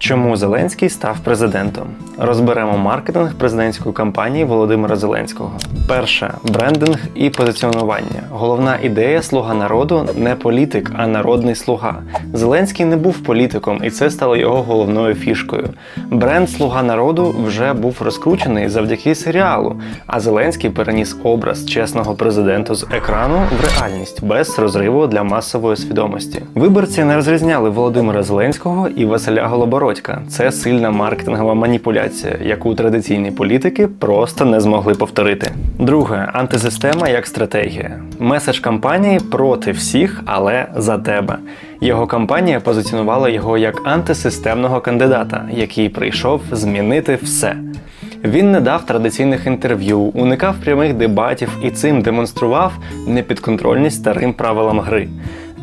Чому Зеленський став президентом? Розберемо маркетинг президентської кампанії Володимира Зеленського. Перше брендинг і позиціонування. Головна ідея слуга народу не політик, а народний слуга. Зеленський не був політиком, і це стало його головною фішкою. Бренд Слуга народу вже був розкручений завдяки серіалу. А Зеленський переніс образ чесного президента з екрану в реальність без розриву для масової свідомості. Виборці не розрізняли Володимира Зеленського і Василя Голобородька. Це сильна маркетингова маніпуляція, яку традиційні політики просто не змогли повторити. Друге антисистема як стратегія. Меседж кампанії проти всіх, але за тебе. Його кампанія позиціонувала його як антисистемного кандидата, який прийшов змінити все. Він не дав традиційних інтерв'ю, уникав прямих дебатів і цим демонстрував непідконтрольність старим правилам гри.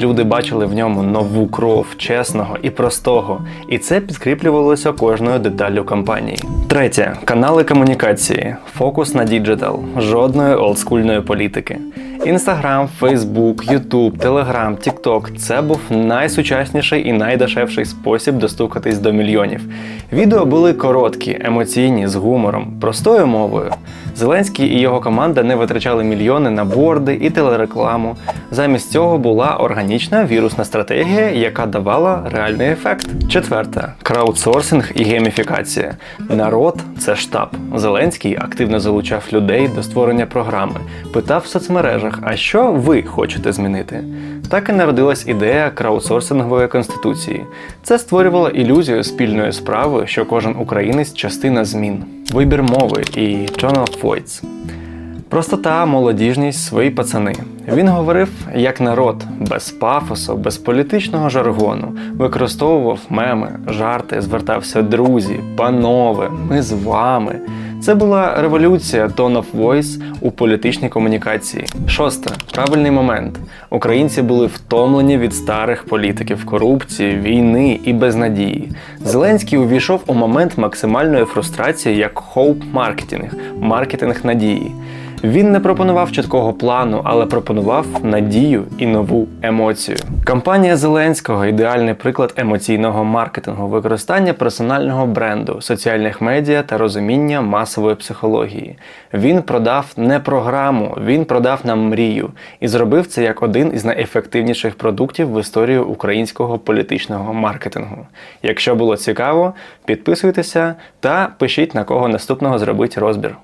Люди бачили в ньому нову кров чесного і простого, і це підкріплювалося кожною деталлю кампанії. Третє канали комунікації, фокус на діджитал, жодної олдскульної політики. Інстаграм, Фейсбук, Ютуб, Телеграм, Тікток це був найсучасніший і найдешевший спосіб достукатись до мільйонів. Відео були короткі, емоційні, з гумором, простою мовою. Зеленський і його команда не витрачали мільйони на борди і телерекламу. Замість цього була органічна вірусна стратегія, яка давала реальний ефект. Четверте краудсорсинг і гейміфікація. Народ це штаб. Зеленський активно залучав людей до створення програми, питав в соцмережах, а що ви хочете змінити? Так і народилась ідея краудсорсингової конституції. Це створювало ілюзію спільної справи, що кожен українець частина змін. Вибір мови і tone of. Простота, молодіжність, свої пацани. Він говорив як народ, без пафосу, без політичного жаргону, використовував меми, жарти, звертався друзі, панове, ми з вами. Це була революція tone of voice у політичній комунікації. Шосте правильний момент. Українці були втомлені від старих політиків корупції, війни і безнадії. Зеленський увійшов у момент максимальної фрустрації як хоуп маркетинг, маркетинг надії. Він не пропонував чіткого плану, але пропонував надію і нову емоцію. Кампанія Зеленського ідеальний приклад емоційного маркетингу, використання персонального бренду, соціальних медіа та розуміння масової психології. Він продав не програму, він продав нам мрію і зробив це як один із найефективніших продуктів в історії українського політичного маркетингу. Якщо було цікаво, підписуйтеся та пишіть на кого наступного зробить розбір.